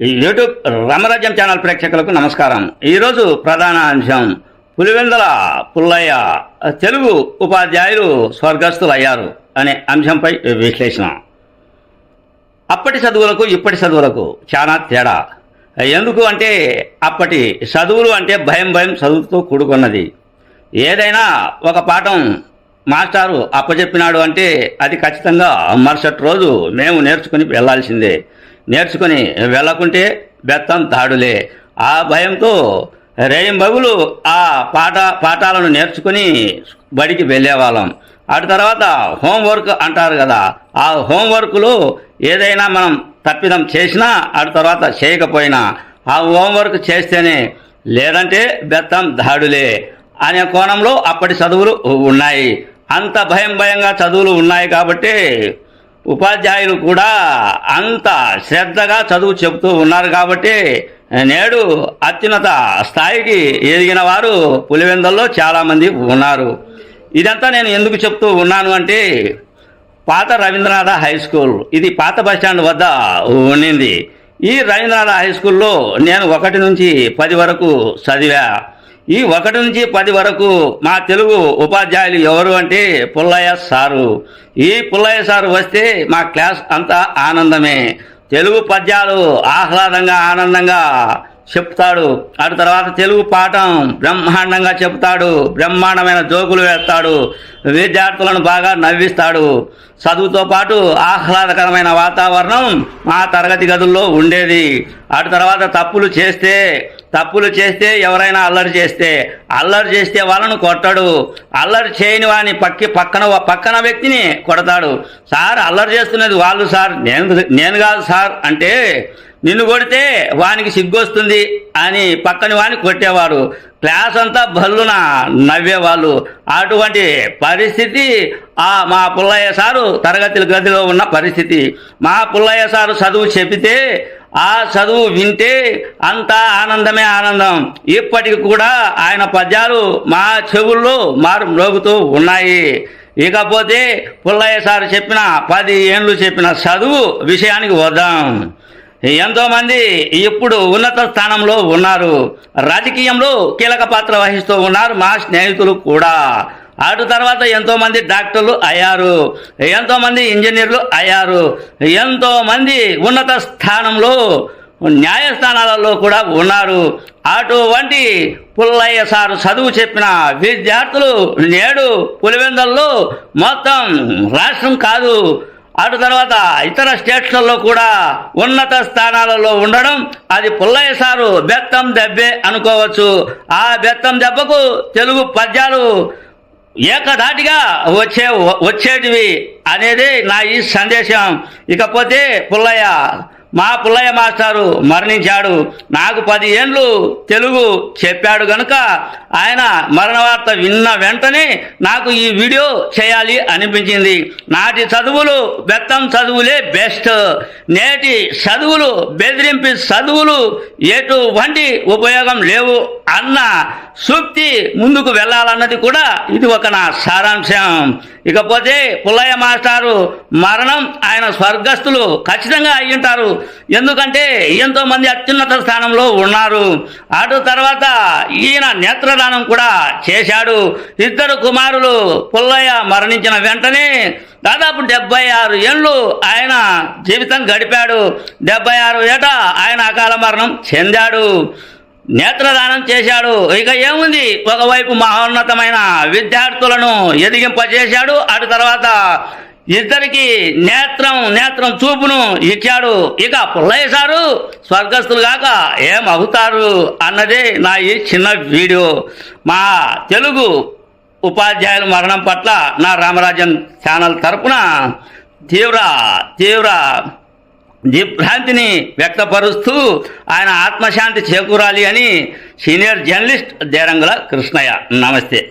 YouTube రామరాజ్యం channel ప్రేక్షకులకు నమస్కారం. ఈరోజు ప్రధాన అంశం పులివెందల పుల్లయ్య తెలుగు ఉపాధ్యాయులు స్వర్గస్థులయ్యారు అనే అంశంపై విశ్లేషణ. అప్పటి చదువులకు ఇప్పటి చదువులకు చాలా తేడా. ఎందుకు అంటే అప్పటి చదువులు అంటే భయం భయం చదువుతో కూడుకున్నది. ఏదైనా ఒక పాఠం మాస్టారు అప్పచెప్పినాడు అంటే అది ఖచ్చితంగా మరుసటి రోజు మేము నేర్చుకుని వెళ్ళాల్సిందే. నేర్చుకుని వెళ్ళకుంటే బెత్తం తాడులే. ఆ భయంతో రేయింబగులు ఆ పాఠ పాఠాలను నేర్చుకుని బడికి వెళ్ళేవాళ్ళం. అటు తర్వాత హోంవర్క్ అంటారు కదా ఆ హోంవర్క్లో ఏదైనా మనం తప్పిదం చేసినా అటు తర్వాత చేయకపోయినా ఆ హోంవర్క్ చేస్తేనే లేదంటే బెత్తం దాడులే అనే కోణంలో అప్పటి చదువులు ఉన్నాయి. అంత భయం భయంగా చదువులు ఉన్నాయి కాబట్టి ఉపాధ్యాయులు కూడా అంత శ్రద్ధగా చదువు చెబుతూ ఉన్నారు కాబట్టి నేడు అత్యున్నత స్థాయికి ఎదిగిన వారు పులివెందల్లో చాలామంది ఉన్నారు. ఇదంతా నేను ఎందుకు చెప్తూ ఉన్నాను అంటే పాత రవీంద్రనాథ హై స్కూల్ ఇది పాత బస్టాండ్ వద్ద ఉండింది. ఈ రవీంద్రనాథ హై స్కూల్లో నేను ఒకటి నుంచి పది వరకు చదివా. ఈ ఒకటి నుంచి పది వరకు మా తెలుగు ఉపాధ్యాయులు ఎవరు అంటే పుల్లయ్య సారు. ఈ పుల్లయ్య సారు వస్తే మా క్లాస్ అంతా ఆనందమే. తెలుగు పద్యాలు ఆహ్లాదంగా ఆనందంగా చెప్తాడు. అటు తర్వాత తెలుగు పాఠం బ్రహ్మాండంగా చెప్తాడు. బ్రహ్మాండమైన జోకులు వేస్తాడు. విద్యార్థులను బాగా నవ్విస్తాడు. చదువుతో పాటు ఆహ్లాదకరమైన వాతావరణం మా తరగతి గదుల్లో ఉండేది. అటు తర్వాత తప్పులు చేస్తే తప్పులు చేస్తే ఎవరైనా అల్లరి చేస్తే అల్లరి చేస్తే వాళ్ళను కొట్టడు. అల్లరి చేయని వాని పక్కి పక్కన పక్కన వ్యక్తిని కొడతాడు. సార్ అల్లరి చేస్తున్నది వాళ్ళు సార్ నేను నేను కాదు సార్ అంటే నిన్ను కొడితే వానికి సిగ్గొస్తుంది అని పక్కని వాని కొట్టేవారు క్లాస్ అంతా భల్లున నవ్వేవాళ్ళు. అటువంటి పరిస్థితి ఆ మా పుల్లయ్య సారు తరగతి గదిలో ఉన్న పరిస్థితి. మా పుల్లయ్య సారు చదువు చెబితే ఆ చదువు వింటే అంతా ఆనందమే ఆనందం. ఇప్పటికి కూడా ఆయన పద్యాలు మా చెవుల్లో మారు మ్రోగుతూ ఉన్నాయి. ఇకపోతే పుల్లయ్య సారు చెప్పిన పది ఏండ్లు చెప్పిన చదువు విషయానికి వద్దాం. ఎంతోమంది ఇప్పుడు ఉన్నత స్థానంలో ఉన్నారు. రాజకీయంలో కీలక పాత్ర వహిస్తూ ఉన్నారు మా స్నేహితులు కూడా. అటు తర్వాత ఎంతోమంది డాక్టర్లు అయ్యారు ఎంతోమంది ఇంజనీర్లు అయ్యారు ఎంతోమంది ఉన్నత స్థానంలో న్యాయస్థానాలలో కూడా ఉన్నారు. అటువంటి పుల్లయ్య సారు చదువు చెప్పిన విద్యార్థులు నేడు పులివెందల్లో మొత్తం రాష్ట్రం కాదు. అటు తర్వాత ఇతర స్టేట్స్లలో కూడా ఉన్నత స్థానాలలో ఉండడం అది పుల్లయ్య సారు బెత్తం దెబ్బే అనుకోవచ్చు. ఆ బెత్తం దెబ్బకు తెలుగు పద్యాలు ఏకధాటిగా వచ్చే వచ్చేటివి అనేది నా ఈ సందేశం. ఇకపోతే పుల్లయ్య మా పుల్లయ్య మాస్టారు మరణించాడు. నాకు పది ఏండ్లు తెలుగు చెప్పాడు గనుక ఆయన మరణ వార్త విన్న వెంటనే నాకు ఈ వీడియో చేయాలి అనిపించింది. నాటి చదువులు బెత్తం చదువులే బెస్ట్. నేటి చదువులు బెదిరింపి చదువులు ఎటువంటి ఉపయోగం లేవు అన్న సూక్తి ముందుకు వెళ్ళాలన్నది కూడా ఇది ఒక నా సారాంశం. ఇకపోతే పుల్లయ్య మాస్టారు మరణం ఆయన స్వర్గస్థులు ఖచ్చితంగా అయ్యుంటారు. ఎందుకంటే ఎంతో మంది అత్యున్నత స్థానంలో ఉన్నారు. అటు తర్వాత ఈయన నేత్రదానం కూడా చేశాడు. ఇద్దరు కుమారులు పుల్లయ్య మరణించిన వెంటనే దాదాపు డెబ్బై ఆరు ఏళ్ళు ఆయన జీవితం గడిపాడు. డెబ్బై ఆరు ఏట ఆయన అకాల మరణం చెందాడు. నేత్రదానం చేశాడు. ఇక ఏముంది? ఒకవైపు మహోన్నతమైన విద్యార్థులను ఎదిగింపజేశాడు. అటు తర్వాత ఇద్దరికి నేత్రం నేత్రం చూపును ఇచ్చాడు. ఇక పుల్లయ్య సారు స్వర్గస్థులు కాక ఏమవుతారు అన్నదే నా ఈ చిన్న వీడియో. మా తెలుగు ఉపాధ్యాయుల మరణం పట్ల నా రామరాజన్ ఛానల్ తరపున తీవ్ర తీవ్ర దిగ్భ్రాంతిని వ్యక్తపరుస్తూ ఆయన ఆత్మశాంతి చేకూరాలి అని సీనియర్ జర్నలిస్ట్ దేరంగుల కృష్ణయ్య. నమస్తే.